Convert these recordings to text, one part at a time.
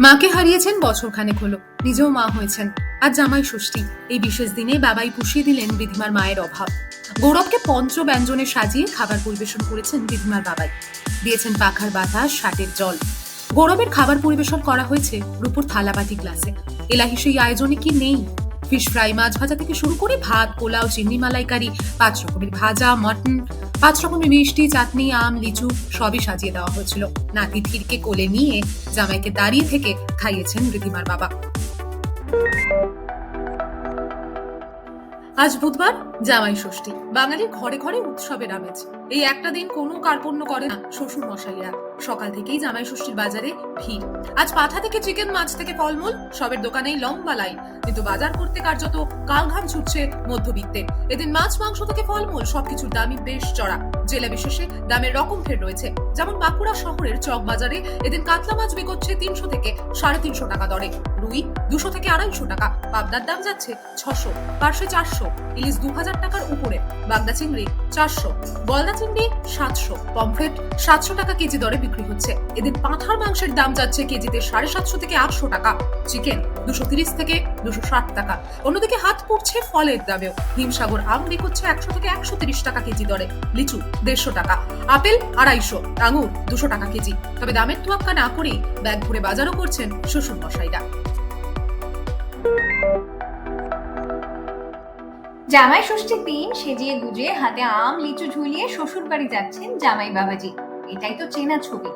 মাকে হারিয়েছেন বছর খানেক হলো। নিজেও মা হয়েছেন। আর জামাই ষষ্ঠী। এই বিশেষ দিনে বাবাই পুষিয়ে দিলেন বিধিমার মায়ের অভাব। গৌরবকে পঞ্চ ব্যঞ্জনে সাজিয়ে খাবার পরিবেশন করেছেন বিধিমার বাবাই। দিয়েছেন পাখার বাতাস শাটের জল। গৌরবের খাবার পরিবেশন করা হয়েছে রূপুর থালাবাটি গ্লাসে। এলাহি সেই আয়োজনে কি নেই? ফিশ ফ্রাই, মাছ ভাজা থেকে শুরু করে ভাত, পোলাও, চিংড়ি মালাইকারি, পাঁচ রকমের ভাজা, মটন, পাঁচ রকমের মিষ্টি, চাটনি, আম, লিচু, সবই সাজিয়ে দেওয়া হয়েছিল। নাতি ধীরকে কোলে নিয়ে জামাইকে দাঁড়িয়ে থেকে খাইয়েছেন রিধিমার বাবা। আজ বুধবার জামাই ষষ্ঠী। বাঙালির ঘরে ঘরে উৎসবের আমেজ। এই একটা দিন কোনো কার্পণ্য করে না শ্বশুর মশাইরা সকাল থেকেই জামাই ষষ্ঠীর বাজারে ভিড়। আজ পাঠা থেকে চিকেন, মাছ থেকে ফলমূল, সবের দোকানেই লম্বা লাইন। কিন্তু বাজার করতে কার্যত কালঘাম ছুটছে মধ্যবিত্তে। এদিন মাছ, মাংস থেকে ফলমূল, সবকিছুর দামই বেশ চড়া। জেলা বিশেষে দামের রকম ফের রয়েছে। যেমন বাঁকুড়া শহরের চক বাজারে এদিন কাতলা মাছ বিকোচ্ছে তিনশো থেকে সাড়ে তিনশো টাকা দরে। রুই দুশো থেকে আড়াইশো টাকা। পাবদার দাম যাচ্ছে ছশো পার্শে চারশো। ইলিশ দু হাজার টাকার উপরে, বাগদা চিংড়ি চারশো, গলদা চিংড়ি সাতশো, পমফ্রেট সাতশো টাকা কেজি দরে বিক্রি হচ্ছে। পাঁঠার মাংসের দাম যাচ্ছে কেজিতে সাড়ে সাতশো থেকে আটশো টাকা। চিকেন দুশো তিরিশ থেকে দুশো ষাট টাকা। অন্যদিকে হাত পড়ছে ফলের দামেও। হিমসাগর আম বিকোচ্ছে একশো থেকে একশো তিরিশ টাকা কেজি দরে। লিচু দেড়শো টাকা। আপেল আড়াইশো, আঙুর দুশো টাকা কেজি। তবে দামের তোয়াক্কা না করেই ব্যাগ ভরে বাজারও করছেন শ্বশুর মশাইরা জামাই ষষ্ঠীর দিন সেজিয়ে গুজিয়ে হাতে আম, লিচু ঝুলিয়ে শ্বশুর বাড়ি যাচ্ছেন জামাই বাবাজি। এটাই তো চেনা ছবি।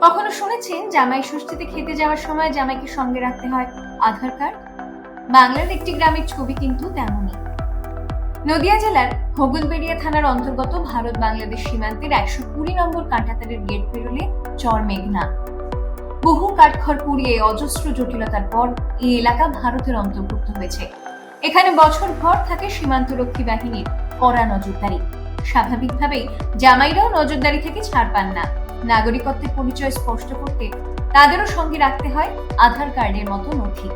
কখনো শুনেছেন জামাই ষষ্ঠীতে খেতে যাওয়ার সময় জামাইকে সঙ্গে রাখতে হয় আধার কার্ড? বাংলার একটি গ্রামের ছবি কিন্তু তেমনই। নদিয়া জেলার হগুলবেড়িয়া থানার অন্তর্গত ভারত বাংলাদেশ সীমান্তের একশো কুড়ি নম্বর কাঁটাতারের গেট পেরোলে চর মেঘনা। বহু কাঠখড় পুড়িয়ে অজস্র জটিলতার পর এই এলাকা ভারতের অন্তর্ভুক্ত হয়েছে। এখানে বছর ভর থাকে সীমান্তরক্ষী বাহিনীর কড়া নজরদারি। স্বাভাবিকভাবেই জামাইরাও নজরদারি থেকে ছাড় পান না। নাগরিকত্বের পরিচয় স্পষ্ট করতে তাদেরও সঙ্গে রাখতে হয় আধার কার্ডের মতো নথি।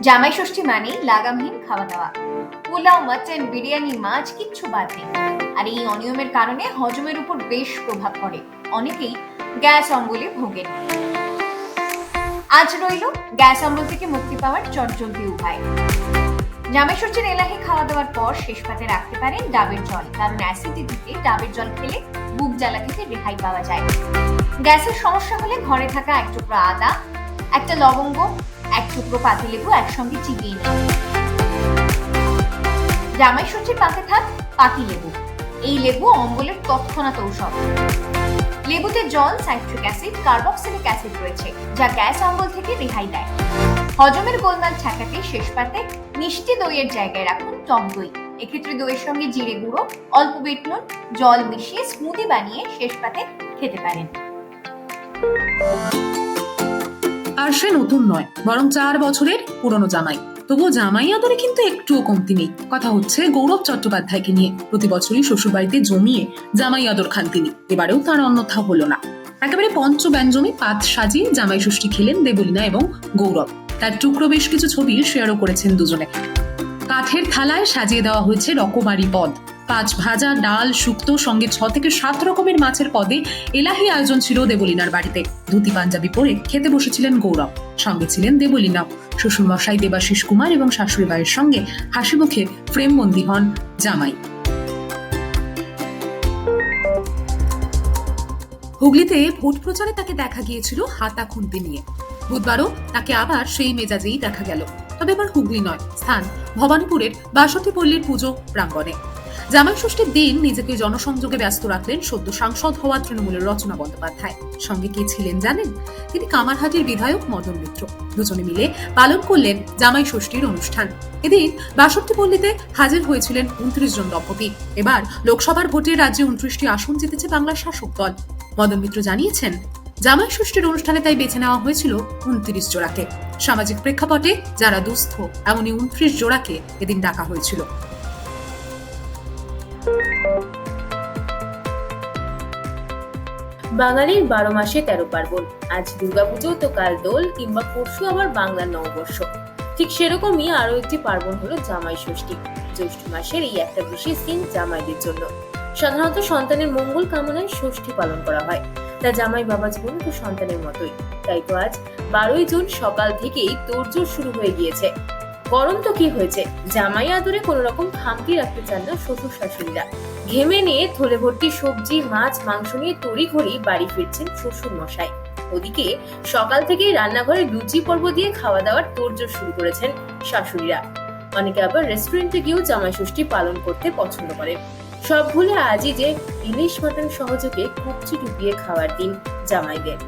জামাই ষষ্ঠী মানেই লাগামহীন খাওয়া দাওয়া। পোলাও, মাটন, বিরিয়ানি, মাছ, কিচ্ছু বাদ নেই। আর এই অনিয়মের কারণে হজমের উপর বেশ প্রভাব পড়ে। অনেকেই গ্যাস অম্বলে ভোগেন। আজ রইল গ্যাস অম্বল থেকে মুক্তি পাওয়ার চটজলদি উপায়। জামাই ষষ্ঠীর এলাহি খাওয়া দাওয়ার পর শেষ পাতে রাখতে পারেন ডাবের জল, কারণ অ্যাসিডিটিতে ডাবের জল খেলে বুক জ্বালা থেকে রেহাই পাওয়া যায়। গ্যাসের সমস্যা হলে ঘরে থাকা এক টুকরো আদা, একটা লবঙ্গ, এক টুকরো পাতিলেবু একসঙ্গে চিবিয়ে নিন। জামাই ষষ্ঠীর পাতে থাক পাতিলেবু এই লেবু অম্বলের তৎক্ষণাৎ ঔষধ। লেবুতে জল, সাইট্রিক অ্যাসিড, কার্বক্সিলিক অ্যাসিড রয়েছে, যা গ্যাস অম্বল থেকে রেহাই দেয়। হজমের গোলমাল ঠেকাতে শেষ পাতে মিষ্টি দইয়ের জায়গায় রাখুন টক দই। এক্ষেত্রে দইয়ের সঙ্গে জিরে গুঁড়ো, অল্প বিট নুন, জল মিশিয়ে স্মুদি বানিয়ে শেষ পাতে খেতে পারেন। আর সে নতুন নয়, বরং চার বছরের পুরনো জামাই। তবুও জামাই আদরে কিন্তু একটুও কমতি নেই। কথা হচ্ছে, গৌরব চট্টোপাধ্যায়কে নিয়ে প্রতি বছরই শ্বশুরবাড়িতে জমিয়ে জামাই আদর খান তিনি। এবারেও তার অন্যথা হলো না। একেবারে পঞ্চ ব্যঞ্জনে পাত সাজিয়ে জামাই ষষ্ঠী খেলেন দেবলীনা এবং গৌরব। তার টুকরো বেশ কিছু ছবি শেয়ারও করেছেন দুজনে। কাঠের থালায় সাজিয়ে দেওয়া হয়েছে রকমারি পদ। পাঁচ ভাজা ডাল শুক্তো সঙ্গে ছ থেকে সাত রকমের মাছের পদে এলাহি আয়োজন ছিল দেবলীনার বাড়িতে। ধুতি পাঞ্জাবি পরে খেতে বসেছিলেন গৌরব। সঙ্গে ছিলেন দেবলীনা। শ্বশুরমশাই দেবাশিস কুমার এবং শাশুড়ি মায়ের সঙ্গে হাসি মুখে ফ্রেমবন্দি হন জামাই। হুগলিতে ভোট প্রচারে তাকে দেখা গিয়েছিল হাতা খুন্তি নিয়ে। বুধবারও তাকে আবার সেই মেজাজেই দেখা গেল। তবে এবার হুগলি নয়, স্থান ভবানীপুরের বাসন্তী পল্লীর পুজো প্রাঙ্গণে। জামাই ষষ্ঠীর দিন নিজেকে জনসংযোগে ব্যস্ত রাখলেন সদ্য সাংসদ হওয়া তৃণমূলের রচনা বন্দ্যোপাধ্যায়। সঙ্গে কে ছিলেন জানেন? তিনি কামারহাটির বিধায়ক মদন মিত্র। দুজনে মিলে পালন করলেন জামাই ষষ্ঠীর অনুষ্ঠান। এদিন বাসন্তী পল্লীতে হাজির হয়েছিলেন উনত্রিশ জন দম্পতি। এবার লোকসভার ভোটে রাজ্যে উনত্রিশটি আসন জিতেছে বাংলার শাসক দল। মদন মিত্র জানিয়েছেন, জামাই ষষ্ঠীর অনুষ্ঠানে তাই বেছে নেওয়া হয়েছিল উনত্রিশ জোড়াকে। সামাজিক প্রেক্ষাপটে যারা দুস্থ, এমনই উনত্রিশ জোড়াকে এদিন ডাকা হয়েছিল। বাঙালির বারো মাসে তেরো পার্বণ। আজ দুর্গাপুজো তো কাল দোল কিংবা পরশু আবার বাংলার নববর্ষ। ঠিক সেরকমই আরও একটি পার্বণ হলো জামাই ষষ্ঠী। জ্যৈষ্ঠ মাসের এই একটা বিশেষ দিন জামাইদের জন্য। সাধারণত সন্তানের মঙ্গল কামনায় ষষ্ঠী পালন করা হয়। তা জামাই বাবা জীবন তো সন্তানের মতোই। তাই তো আজ বারোই জুন সকাল থেকেই তোড়জোড় শুরু হয়ে গিয়েছে। গরম তো কি হয়েছে? জামাই আদরে কোনো রকম খামতি রাখতে চান না শ্বশুর শাশুড়িরা। ঘেমে নিয়ে থলে ভর্তি সবজি, মাছ, মাংস নিয়ে তড়ি ঘড়ি বাড়ি ফিরছেন শ্বশুর মশাই। ওদিকে সকাল থেকেই রান্নাঘরে লুচি পর্ব দিয়ে খাওয়া দাওয়ার তোড়জোড় শুরু করেছেন শাশুড়িরা। অনেকে আবার রেস্টুরেন্টে গিয়েও জামাই ষষ্ঠী পালন করতে পছন্দ করেন। সব ভুলে আজই যে ইলিশ মাটন সহযোগে কুপচি ডুবিয়ে খাওয়ার দিন জামাইদের।